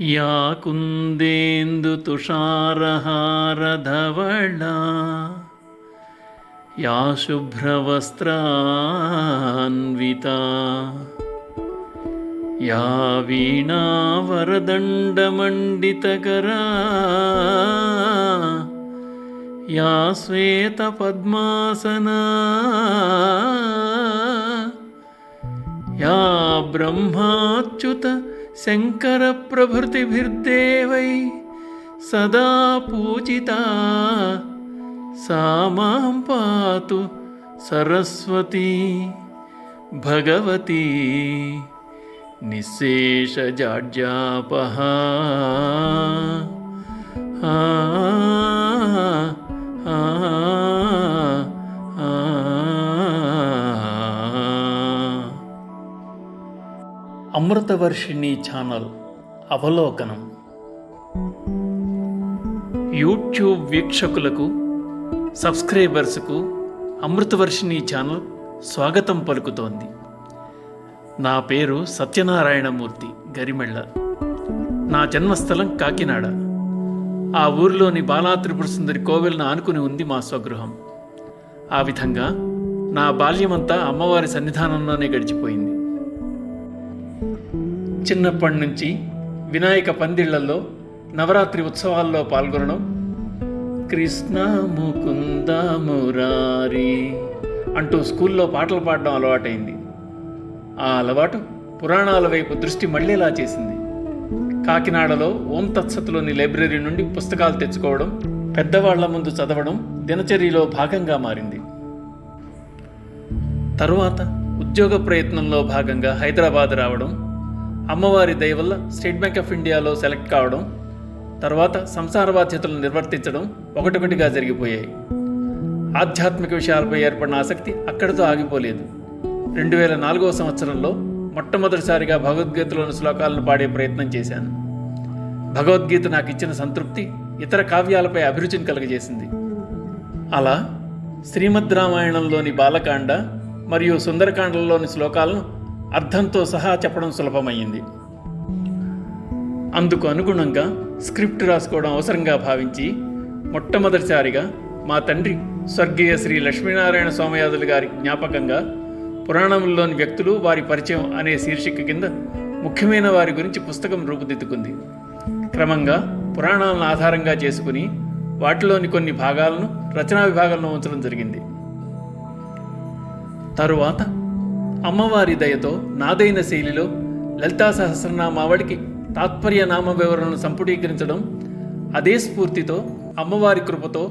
या कुन्देन्दुतुषारहारधवळा या शुभ्रवस्त्रान्विता या वीणावरदण्डमण्डितकरा या श्वेतपद्मासना या ब्रह्माच्युत शङ्करप्रभृतिभिर्देवै सदा पूजिता। सा मां पातु सरस्वती भगवती निःशेषजाड्यापहा। आ, అమృతవర్షిణి ఛానల్ అవలోకనం. యూట్యూబ్ వీక్షకులకు సబ్స్క్రైబర్స్కు అమృతవర్షిణి ఛానల్ స్వాగతం పలుకుతోంది. నా పేరు సత్యనారాయణమూర్తి గరిమెళ్ళ. నా జన్మస్థలం కాకినాడ. ఆ ఊరిలోని బాలాత్రిపుర సుందరి కోవెలను ఆనుకుని ఉంది మా స్వగృహం. ఆ విధంగా నా బాల్యమంతా అమ్మవారి సన్నిధానంలోనే గడిచిపోయింది. చిన్నప్పటి నుంచి వినాయక పందిళ్ళలో నవరాత్రి ఉత్సవాల్లో పాల్గొనడం. కృష్ణ ముకుంద మురారి అంటూ స్కూల్లో పాటలు పాడడం అలవాటైంది. ఆ అలవాటు పురాణాల వైపు దృష్టి మళ్ళేలా చేసింది. కాకినాడలో ఓం తత్సత్లోని లైబ్రరీ నుండి పుస్తకాలు తెచ్చుకోవడం పెద్దవాళ్ళ ముందు చదవడం దినచర్యలో భాగంగా మారింది. తరువాత ఉద్యోగ ప్రయత్నంలో భాగంగా హైదరాబాద్ రావడం అమ్మవారి దయ వల్ల స్టేట్ బ్యాంక్ ఆఫ్ ఇండియాలో సెలెక్ట్ కావడం తర్వాత సంసార బాధ్యతలు నిర్వర్తించడం ఒకటొకటిగా జరిగిపోయాయి. ఆధ్యాత్మిక విషయాలపై ఏర్పడిన ఆసక్తి అక్కడితో ఆగిపోలేదు. రెండు వేల నాలుగవ సంవత్సరంలో మొట్టమొదటిసారిగా భగవద్గీతలోని శ్లోకాలను పాడే ప్రయత్నం చేశాను. భగవద్గీత నాకు ఇచ్చిన సంతృప్తి ఇతర కావ్యాలపై అభిరుచిని కలుగజేసింది. అలా శ్రీమద్ రామాయణంలోని బాలకాండ మరియు సుందరకాండలలోని శ్లోకాలను అర్థంతో సహా చెప్పడం సులభమయ్యింది అందుకు అనుగుణంగా స్క్రిప్ట్ రాసుకోవడం అవసరంగా భావించి మొట్టమొదటిసారిగా మా తండ్రి స్వర్గీయ శ్రీ లక్ష్మీనారాయణ సోమయాజులు గారి జ్ఞాపకంగా పురాణంలోని వ్యక్తులు వారి పరిచయం అనే శీర్షిక కింద ముఖ్యమైన వారి గురించి పుస్తకం రూపుదిద్దుకుంది. క్రమంగా పురాణాలను ఆధారంగా చేసుకుని వాటిలోని కొన్ని భాగాలను రచనా విభాగంలో ఉంచడం జరిగింది. తరువాత అమ్మవారి దయతో నాదైన శైలిలో లలితా సహస్రనామావళికి తాత్పర్య నామ వివరణను సంపుటీకరించడం అదే స్ఫూర్తితో అమ్మవారి కృపతో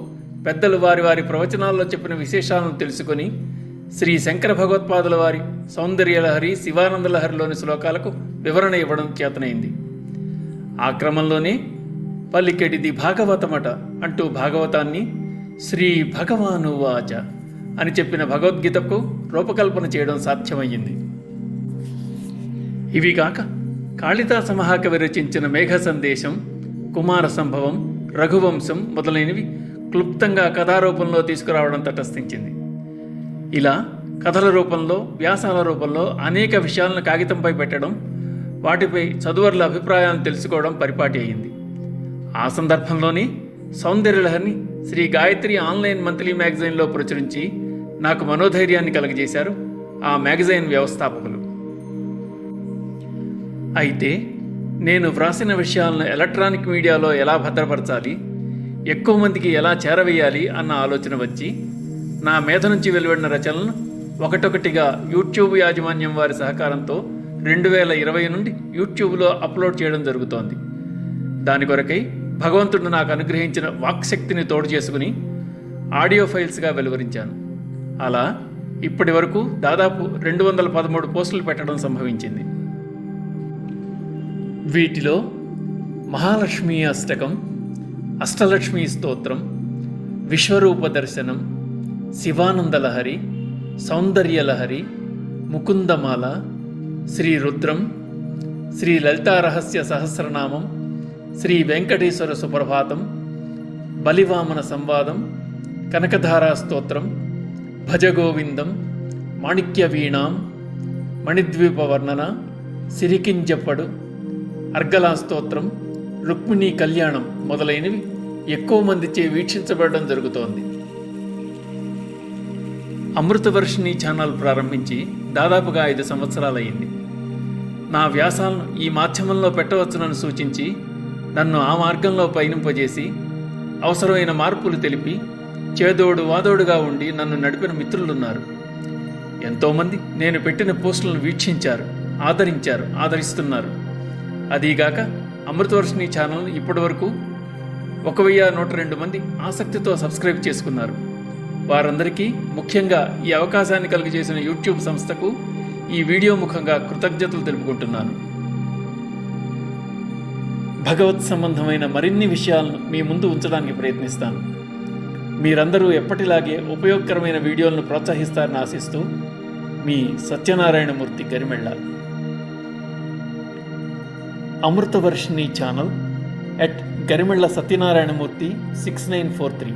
పెద్దలు వారి వారి ప్రవచనాల్లో చెప్పిన విశేషాలను తెలుసుకొని శ్రీ శంకర భగవత్పాదుల వారి సౌందర్యలహరి శివానందలహరిలోని శ్లోకాలకు వివరణ ఇవ్వడం చేతనైంది ఆ క్రమంలోనే పల్లికెడిది భాగవతమట అంటూ భాగవతాన్ని శ్రీ భగవానువాచ అని చెప్పిన భగవద్గీతకు రూపకల్పన చేయడం సాధ్యమయ్యింది. ఇవి కాక కాళిదాస మహాకవి రచించిన మేఘ సందేశం కుమార సంభవం రఘువంశం మొదలైనవి క్లుప్తంగా కథారూపంలో తీసుకురావడం తటస్థించింది ఇలా కథల రూపంలో వ్యాసాల రూపంలో అనేక విషయాలను కాగితంపై పెట్టడం వాటిపై చదువర్ల అభిప్రాయాలను తెలుసుకోవడం పరిపాటి అయింది. ఆ సందర్భంలోనే సౌందర్యలహరిని శ్రీ గాయత్రి ఆన్లైన్ మంత్లీ మ్యాగజైన్లో ప్రచురించి నాకు మనోధైర్యాన్ని కలగజేశారు ఆ మ్యాగజైన్ వ్యవస్థాపకులు. అయితే నేను వ్రాసిన విషయాలను ఎలక్ట్రానిక్ మీడియాలో ఎలా భద్రపరచాలి ఎక్కువ మందికి ఎలా చేరవేయాలి అన్న ఆలోచన వచ్చి నా మీద నుంచి వెలువడిన రచనలను ఒకటొకటిగా యూట్యూబ్ యాజమాన్యం వారి సహకారంతో రెండు వేల ఇరవై నుండి యూట్యూబ్లో అప్లోడ్ చేయడం జరుగుతోంది. దాని కొరకై భగవంతుడు నాకు అనుగ్రహించిన వాక్శక్తిని తోడు చేసుకుని ఆడియో ఫైల్స్గా వెలువరించాను. అలా ఇప్పటి వరకు దాదాపు రెండు వందల పదమూడు పోస్టులు పెట్టడం సంభవించింది. వీటిలో మహాలక్ష్మి అష్టకం అష్టలక్ష్మి స్తోత్రం విశ్వరూప దర్శనం శివానందలహరి సౌందర్యలహరి ముకుందమాల శ్రీ రుద్రం శ్రీ లలితారహస్య సహస్రనామం శ్రీ వెంకటేశ్వర సుప్రభాతం బలివామన సంవాదం కనకధారా స్తోత్రం భజగోవిందం మాణిక్య వీణాం మణిద్వీప వర్ణన సిరికింజప్పడు అర్గలా స్తోత్రం రుక్మిణి కళ్యాణం మొదలైనవి ఎక్కువ మందిచే వీక్షించబడడం జరుగుతోంది. అమృతవర్షిణి ఛానల్ ప్రారంభించి దాదాపుగా ఐదు సంవత్సరాలయ్యింది. నా వ్యాసాలను ఈ మాధ్యమంలో పెట్టవచ్చునని సూచించి నన్ను ఆ మార్గంలో పయనింపజేసి అవసరమైన మార్పులు తెలిపి చేదోడు వాదోడుగా ఉండి నన్ను నడిపిన మిత్రులున్నారు. ఎంతోమంది నేను పెట్టిన పోస్టులను వీక్షించారు ఆదరించారు ఆదరిస్తున్నారు. అదీగాక అమృతవర్షిణి ఛానల్ ఇప్పటివరకు ఒక వెయ్యి నూట రెండు మంది ఆసక్తితో సబ్స్క్రైబ్ చేసుకున్నారు. వారందరికీ ముఖ్యంగా ఈ అవకాశాన్ని కలిగజేసిన యూట్యూబ్ సంస్థకు ఈ వీడియో ముఖంగా కృతజ్ఞతలు తెలుపుకుంటున్నాను. భగవత్ సంబంధమైన మరిన్ని విషయాలను మీ ముందు ఉంచడానికి ప్రయత్నిస్తాను. మీరందరూ ఎప్పటిలాగే ఉపయోగకరమైన వీడియోలను ప్రోత్సహిస్తారని ఆశిస్తూ మీ Satyanarayanamurthy Garimella. Amritavarshini channel at Garimella Satyanarayanamurthy six nine four three.